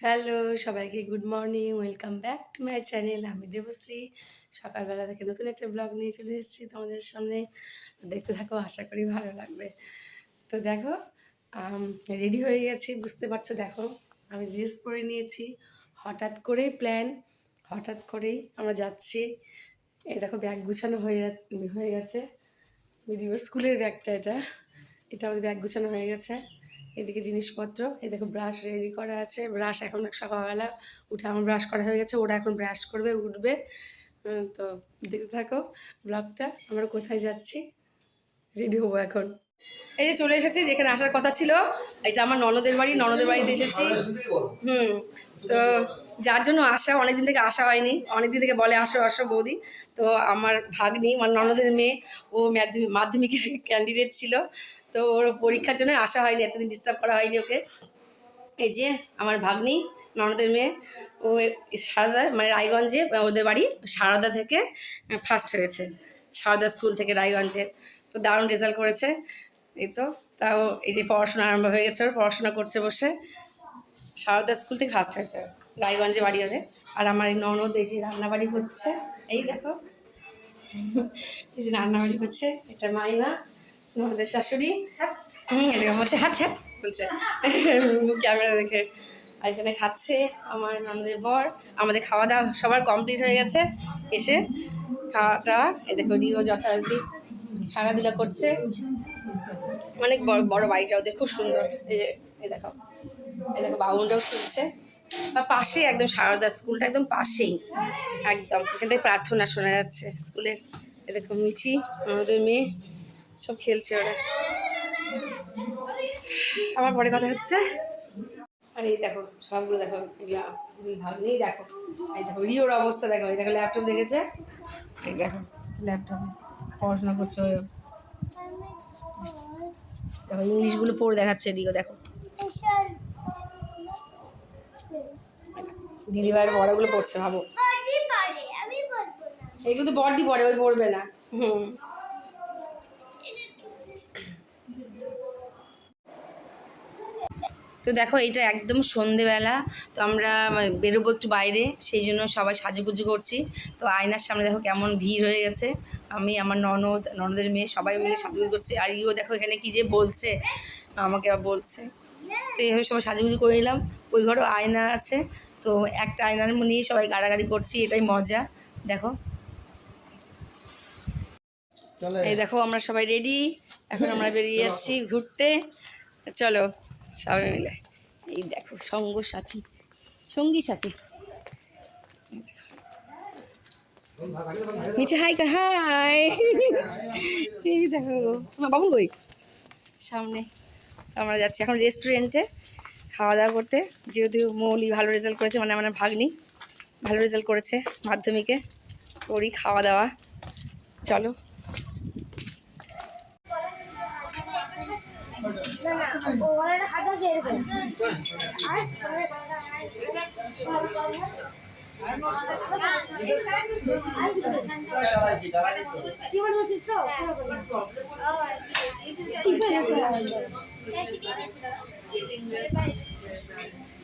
Hello সবাইকে good morning welcome back to my channel আমি দেবশ্রী। সকালবেলা থেকে নতুন একটা ব্লগ নিয়ে চলে এসেছি তোমাদের সামনে। দেখতে থাকো, আশা করি ভালো লাগবে। তো দেখো রেডি হয়ে গেছি, বুঝতে পারছ দেখো, আমি ড্রেস পরে নিয়েছি। হঠাৎ করেই প্ল্যান হঠাৎ করেই আমরা যাচ্ছি। এই দেখো ব্যাগ গুছানো হয়ে যাচ্ছে, হয়ে গেছে। স্কুলের ব্যাগটা এটা। এটা আমাদের ব্যাগ গুছানো হয়ে গেছে। এদিকে জিনিসপত্র এদিকে ব্রাশ রেডি করা আছে। ব্রাশ এখন সকালবেলা উঠে আমার ব্রাশ করা হয়ে গেছে, ওরা এখন ব্রাশ করবে, উঠবে। তো দেখতে থাকো ব্লগটা আমরা কোথায় যাচ্ছি? রেডি হব এখন। এই যে চলে এসেছি, যেখানে আসার কথা ছিল, এটা আমার ননদের বাড়ি, ননদের বাড়িতে এসেছি। হুম, তো যার জন্য আসা অনেকদিন থেকে আসা হয়নি। অনেকদিন থেকে বলে, আসো আসো বৌদি। তো আমার ভাগ্নি, আমার ননদের মেয়ে, ও মাধ্যমিক মাধ্যমিকের ক্যান্ডিডেট ছিল। তো ওর পরীক্ষার জন্য আসা হয়নি, এতদিন ডিস্টার্ব করা হয়নি ওকে। এই যে আমার ভাগ্নি, ননদের মেয়ে, ও সারদা মানে রায়গঞ্জে, ওদের বাড়ি সারদা থেকে ফার্স্ট হয়েছে। সারদা স্কুল থেকে রায়গঞ্জে। তো দারুণ রেজাল্ট করেছে। এই তো, তাও এই যে পড়াশোনা আরম্ভ হয়ে গেছে পড়াশোনা করছে বসে। সারদা স্কুল থেকে ফার্স্ট হয়েছে, রায়গঞ্জে বাড়ি ওদের আর আমার এই ননদ, এই যে রান্নাবাড়ি হচ্ছে, এই দেখো। এই যে রান্নাবাড়ি হচ্ছে, এটা মাইনা ননদের শাশুড়ি। এরকম বলছে হাট হাট বলছে। ক্যামেরা দেখে, আর এখানে খাচ্ছে আমার ননদের বর। আমাদের খাওয়া দাওয়া সবার কমপ্লিট হয়ে গেছে। এসে খাওয়াটা এই দেখো, রিও যথারীতি খেলাধুলা করছে। অনেক বড় বড় বাড়িটা, ওদের খুব সুন্দর। এই দেখো। দেখো বাউন্ডাও খেলছে। আর পাশেই একদম সারদা স্কুলটা একদম পাশেই। একদম এখান থেকে প্রার্থনা শোনা যাচ্ছে স্কুলের এ দেখো মিঠি আমাদের মেয়ে সব খেলছে ওরা। আমার পরে কথা হচ্ছে। আর এই দেখো সবগুলো দেখো দুই ভাগ নেই দেখো। এই দেখো রিওর অবস্থা দেখো এই দেখো ল্যাপটপ দেখেছে। এই দেখো ল্যাপটপ পড়াশোনা করছে। দেখো ইংলিশগুলো পড়ে দেখাচ্ছে রিও দেখো। দিদি ভাইয়ের বড়গুলো পড়ছে ভাবো। এগুলো তো বড়দি পড়ে ওই পড়বে না। হুম। তো দেখো এটা একদম সন্ধেবেলা তো আমরা বেরোবো একটু বাইরে সেই জন্য সবাই সাজুগুজু করছি। তো আয়নার সামনে দেখো কেমন ভিড় হয়ে গেছে। আমি আমার ননদ ননদের মেয়ে সবাই মিলে সাজুগুজু করছি। আর ইও দেখো এখানে কি যে বলছে আমাকে বলছে। তো এইভাবে সবাই সাজুগুজু করে নিলাম। ওই ঘরেও আয়না আছে। তো একটা আয়নার নিয়ে সবাই গাড়াগাড়ি করছি এটাই মজা। দেখো। এই দেখো আমরা সবাই রেডি এখন আমরা বেরিয়ে যাচ্ছি ঘুরতে। চলো সবাই মিলে। এই দেখো সঙ্গ সাথী সঙ্গী সাথী মিঠে হাই কর হাই এই দেখো বাবুল বই সামনে। আমরা যাচ্ছি এখন রেস্টুরেন্টে খাওয়া দাওয়া করতে। যেহেতু মৌলি ভালো রেজাল্ট করেছে মানে আমার ভাগ্নি ভালো রেজাল্ট করেছে মাধ্যমিকে করি খাওয়া দাওয়া চলো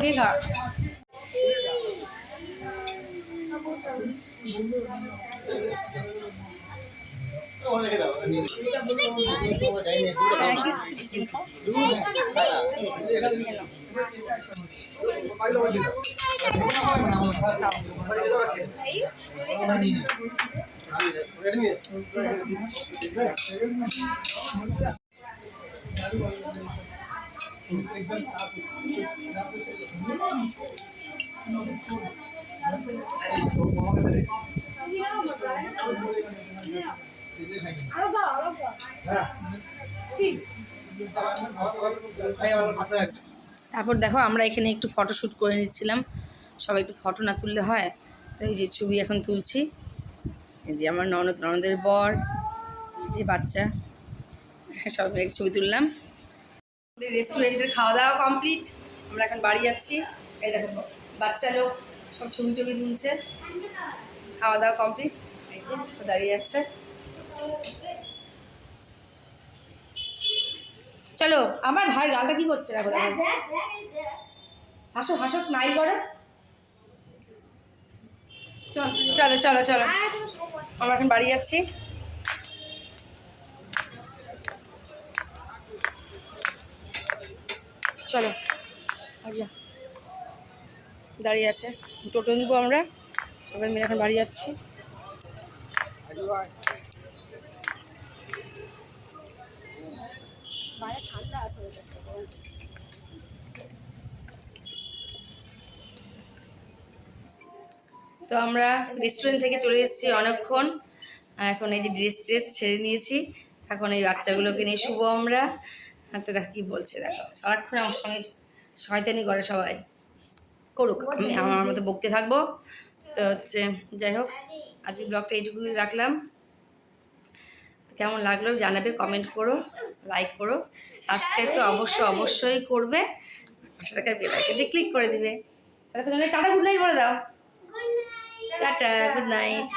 দীঘা তারপর দেখো, আমরা এখানে একটু ফটোশ্যুট করে নিচ্ছিলাম। সবাই একটু ফটো না তুললে হয়, তো এই যে ছবি এখন তুলছি। যে আমার ননদ, ননদের বর যে বাচ্চা সবাই মিলে ছবি তুললাম। রেস্টুরেন্টের খাওয়া দাওয়া কমপ্লিট আমরা এখন বাড়ি যাচ্ছি। এই দেখো, বাচ্চা লোক সব ছবি টবি তুলছে। খাওয়া দাওয়া কমপ্লিট দাঁড়িয়ে যাচ্ছে। চলো, আমার ভাই গালটা কি করছে দেখো দেখো। হাসো হাসো স্মাইল করো। চল, চলো চলো চলো। আমরা এখন বাড়ি যাচ্ছি। চলো দাঁড়িয়ে আছে, টোটো নিবো আমরা। সবাই মিলে এখন বাড়ি যাচ্ছি। তো আমরা রেস্টুরেন্ট থেকে চলে এসেছি অনেকক্ষণ। এখন এই যে ড্রেস ট্রেস ছেড়ে নিয়েছি। এখন এই বাচ্চাগুলোকে নিয়ে শুভ আমরা। আর তো দেখো কী বলছে, দেখো। সারাক্ষণ আমার সঙ্গে শয়তানি করে সবাই। করুক, আমি আমার মতো বকতে থাকব। তো হচ্ছে, যাই হোক, আজকে ব্লগটা এইটুকুই রাখলাম। কেমন লাগল জানাবে কমেন্ট করো লাইক করো। সাবস্ক্রাইব তো অবশ্যই অবশ্যই করবে। পাশে থাকা ক্লিক করে দিবে। তাহলে টাটা গুড নাইট বলে দাও। Tata good night